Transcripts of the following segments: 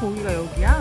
거기가 여기야?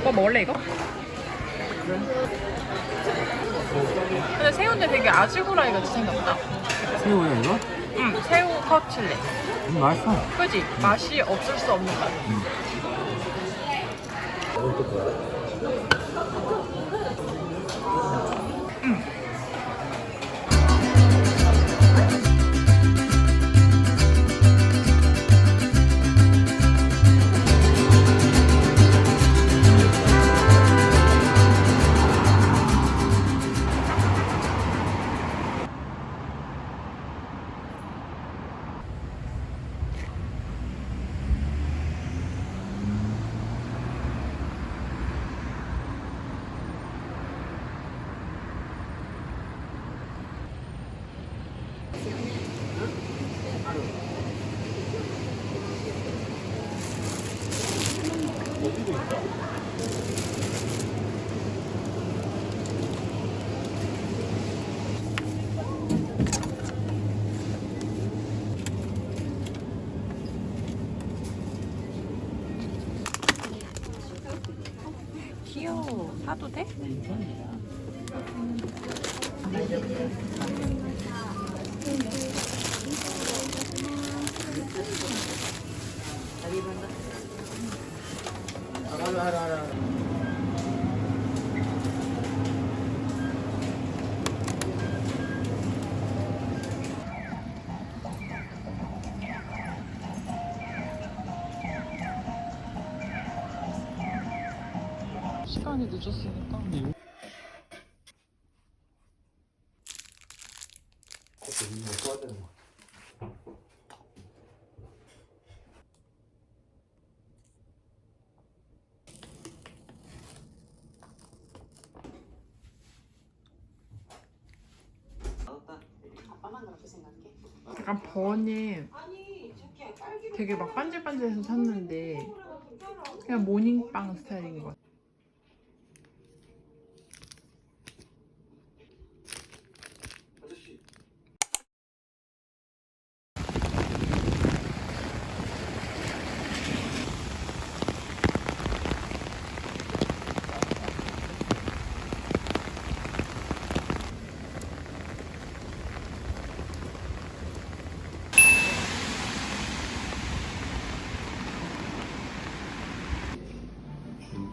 오빠 먹을래 이거? 근데 새우인데 되게 아지구라이 같이 생겼다. 새우야 이거? 응, 새우 커칠레. 음, 맛있어. 그지? 맛이 없을 수 없는 맛. 이것 귀여워. 사도 돼? 시간이 늦었으니까. 아빠만 그렇게 생각해? 약간 번이 되게 막 반질반질해서 샀는데 그냥 모닝빵 스타일인 것 같아.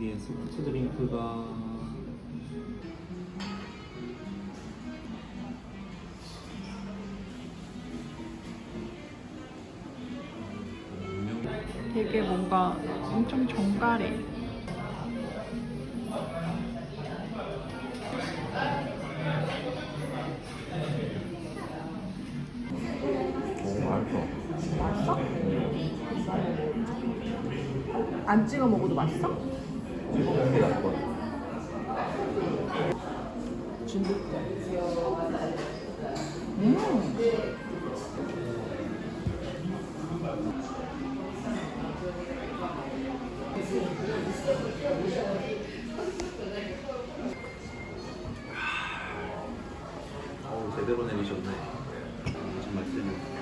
여기에 스포츠 드링크가 되게 뭔가 엄청 정갈해. 맛있어. 맛있어? 안 찍어 먹어도 맛있어? 준비돼. 음. 어우, 제대로 내리셨네. 정말 세네.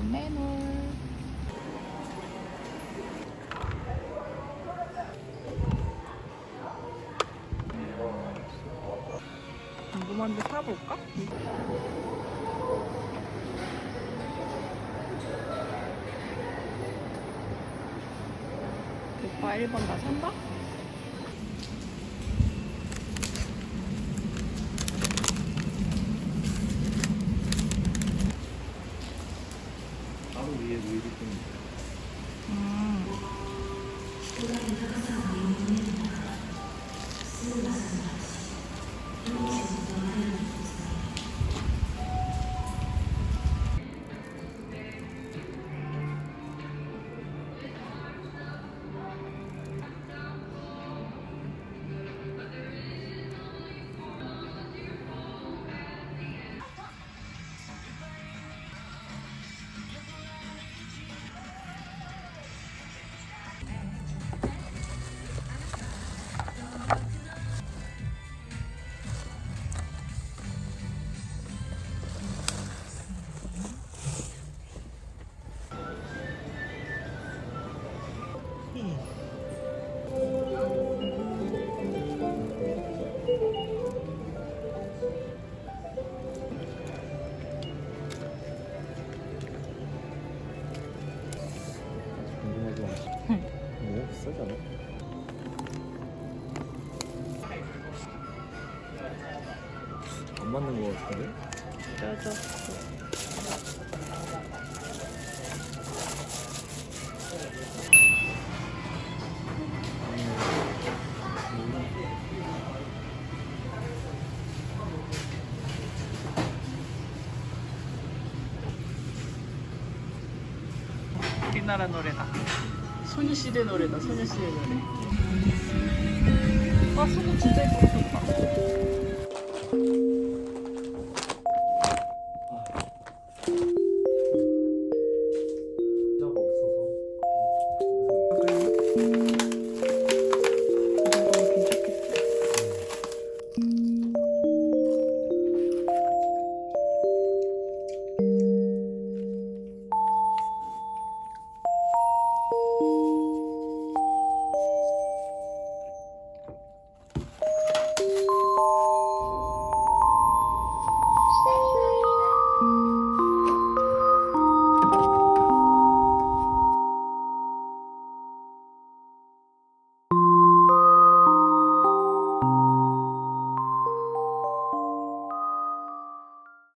운 매놀. 궁금한데 사볼까? 오빠 1번 다 산다? 바로 위에 루이비 맞는 거 같은데? 짜졌어. 우리나라 노래다. 소녀시대 노래다. 소녀시대 노래. 아 소금 진짜 예쁘게 폈다.